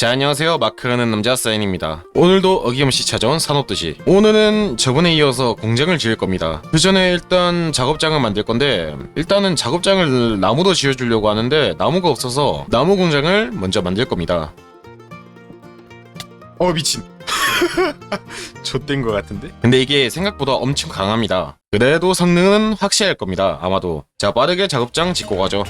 자 안녕하세요. 마크하는 남자 사인입니다. 오늘도 어김없이 찾아온 산업도시. 오늘은 저번에 이어서 공장을 지을 겁니다. 그 전에 일단 작업장을 만들 건데 일단은 작업장을 나무도 지어주려고 하는데 나무가 없어서 나무 공장을 먼저 만들 겁니다. 어 미친. 좆된 것 같은데? 근데 이게 생각보다 엄청 강합니다. 그래도 성능은 확실할 겁니다 아마도. 자 빠르게 작업장 짓고 가죠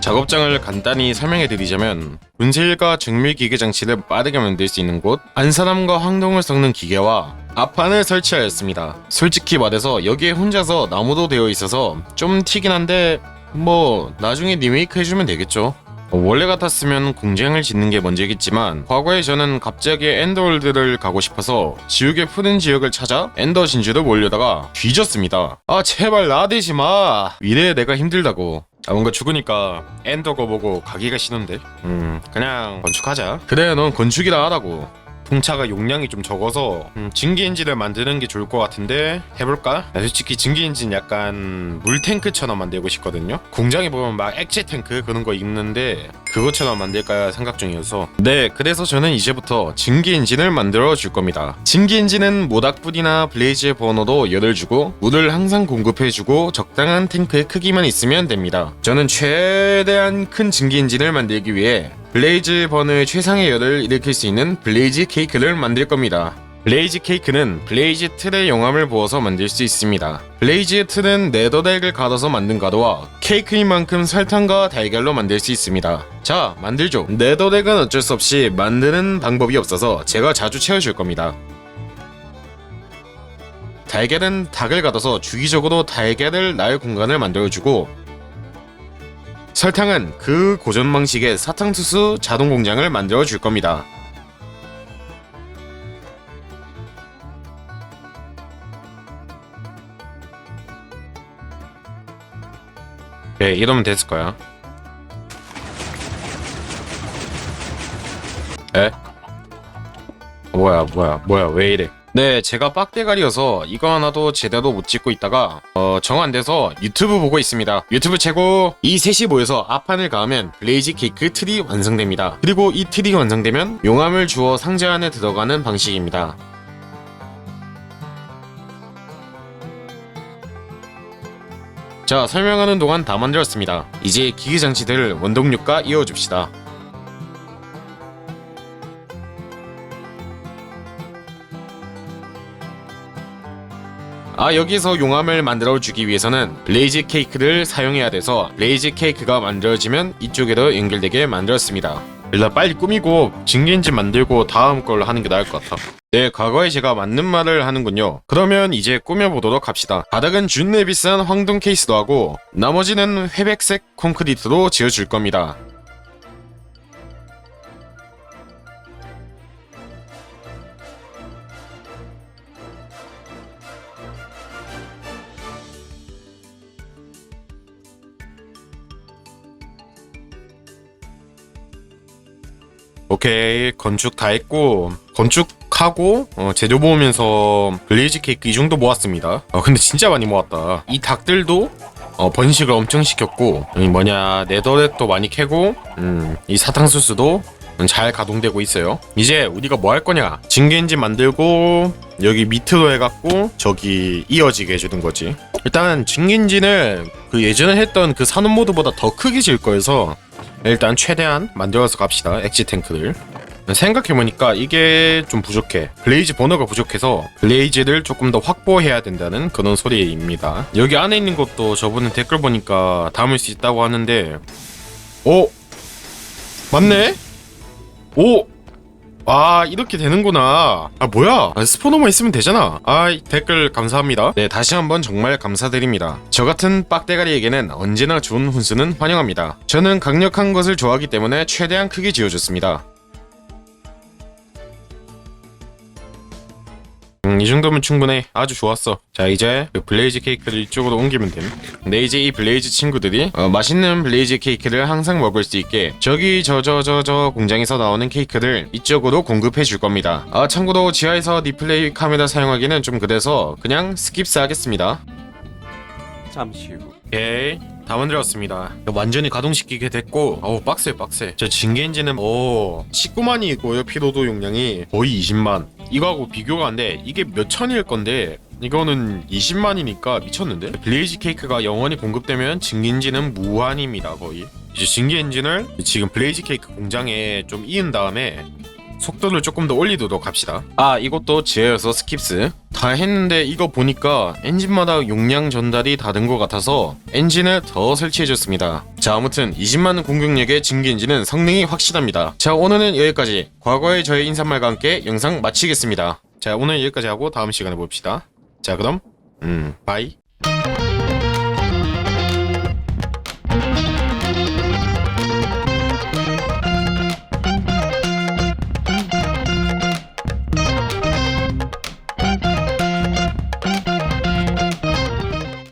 작업장을 간단히 설명해 드리자면 분쇄일과 정밀 기계 장치를 빠르게 만들 수 있는 곳 안산함과 황동을 섞는 기계와 앞판을 설치하였습니다. 솔직히 말해서 여기에 혼자서 나무도 되어 있어서 좀 튀긴 한데 뭐 나중에 리메이크 해주면 되겠죠. 원래 같았으면 공장을 짓는 게 먼저겠지만 과거에 저는 갑자기 엔더월드를 가고 싶어서 지옥의 푸른 지역을 찾아 엔더 진주를 몰려다가 뒤졌습니다. 아 제발 나대지 마. 미래에 내가 힘들다고. 아 뭔가 죽으니까 엔더거 보고 가기가 싫은데. 음 그냥 건축하자. 그래 넌 건축이라 하라고. 풍차가 용량이 좀 적어서 음, 증기 엔진을 만드는 게 좋을 것 같은데 해볼까? 나 솔직히 증기 엔진 약간 물 탱크처럼 만들고 싶거든요. 공장에 보면 막 액체 탱크 그런 거 있는데 그것처럼 만들까 생각 중이어서. 네 그래서 저는 이제부터 증기 엔진을 만들어 줄 겁니다. 증기 엔진은 모닥불이나 블레이즈 버너도 열을 주고 물을 항상 공급해 주고 적당한 탱크의 크기만 있으면 됩니다. 저는 최대한 큰 증기 엔진을 만들기 위해 블레이즈 버너의 최상의 열을 일으킬 수 있는 블레이즈 케이크를 만들 겁니다. 블레이즈 케이크는 블레이즈 틀에 용암을 부어서 만들 수 있습니다. 블레이즈 틀은 네더덱을 갈아서 만든 가루와 케이크인 만큼 설탕과 달걀로 만들 수 있습니다. 자, 만들죠. 네더덱은 어쩔 수 없이 만드는 방법이 없어서 제가 자주 채워줄 겁니다. 달걀은 닭을 가둬서 주기적으로 달걀을 날 공간을 만들어주고 설탕은 그 고전 방식의 사탕수수 자동 공장을 만들어 줄 겁니다. 네, 이러면 됐을 거야. 에? 뭐야, 뭐야, 뭐야, 왜 이래? 네, 제가 빡대가리여서 이거 하나도 제대로 못 찍고 있다가 어, 정 안 돼서 유튜브 보고 있습니다. 유튜브 최고! 이 셋이 모여서 앞판을 가하면 블레이즈 케이크 틀이 완성됩니다. 그리고 이 틀이 완성되면 용암을 주어 상자 안에 들어가는 방식입니다. 자, 설명하는 동안 다 만들었습니다. 이제 기계 장치들을 원동력과 이어줍시다. 아 여기서 용암을 만들어 주기 위해서는 블레이즈 케이크를 사용해야 돼서 블레이즈 케이크가 만들어지면 이쪽에도 연결되게 만들었습니다. 일단 빨리 꾸미고 증기인지 만들고 다음 걸 하는 게 나을 것 같아. 네 과거에 제가 맞는 말을 하는군요. 그러면 이제 꾸며보도록 합시다. 바닥은 준내 비싼 황동 케이스도 하고 나머지는 회백색 콘크리트로 지어줄 겁니다 오케이. 건축 다 했고 건축하고 어, 재료 모으면서 블레이즈 케이크 이 정도 모았습니다. 어, 근데 진짜 많이 모았다. 이 닭들도 어, 번식을 엄청 시켰고 이 뭐냐 네더렛도 많이 캐고 음, 이 사탕수수도 잘 가동되고 있어요. 이제 우리가 뭐 할 거냐? 증기엔진 만들고 여기 밑으로 해갖고 저기 이어지게 해주는 거지. 일단 증기엔진을 그 예전에 했던 그 산업 모드보다 더 크게 질 거여서 일단 최대한 만들어서 갑시다 엑지 탱크를 생각해보니까 이게 좀 부족해. 블레이즈 버너가 부족해서 블레이즈를 조금 더 확보해야 된다는 그런 소리입니다. 여기 안에 있는 것도 저번에 댓글 보니까 담을 수 있다고 하는데 오 맞네? 오 아 이렇게 되는구나. 아 뭐야? 아, 스포너만 있으면 되잖아. 아 댓글 감사합니다. 네 다시 한번 정말 감사드립니다. 저 같은 빡대가리에게는 언제나 좋은 훈수는 환영합니다. 저는 강력한 것을 좋아하기 때문에 최대한 크게 지어줬습니다 음, 이 정도면 충분해. 아주 좋았어. 자, 이제 그 블레이즈 케이크를 이쪽으로 옮기면 됨. 근데 이제 이 블레이즈 친구들이 어, 맛있는 블레이즈 케이크를 항상 먹을 수 있게 저기 저 저 저 저 공장에서 나오는 케이크를 이쪽으로 공급해 줄 겁니다. 아, 참고로 지하에서 디플레이 카메라 사용하기는 좀 그래서 그냥 스킵스 하겠습니다. 잠시 후. 오케이 다 만들었습니다 완전히 가동시키게 됐고 어우 빡세 빡세 저 증기엔진은 오 19만이고요 피로도 용량이 거의 20만 이거하고 비교가 안 돼. 이게 몇 천일 건데 이거는 20만이니까 미쳤는데? 블레이즈 케이크가 영원히 공급되면 증기엔진은 무한입니다 거의. 이제 증기엔진을 지금 블레이즈 케이크 공장에 좀 이은 다음에 속도를 조금 더 올리도록 합시다. 아, 이것도 지하에서 스킵스. 다 했는데 이거 보니까 엔진마다 용량 전달이 다른 것 같아서 엔진을 더 설치해줬습니다. 자, 아무튼 20만 공격력의 증기 엔진은 성능이 확실합니다. 자, 오늘은 여기까지. 과거의 저의 인사말과 함께 영상 마치겠습니다. 자, 오늘 여기까지 하고 다음 시간에 봅시다. 자, 그럼 음, 바이.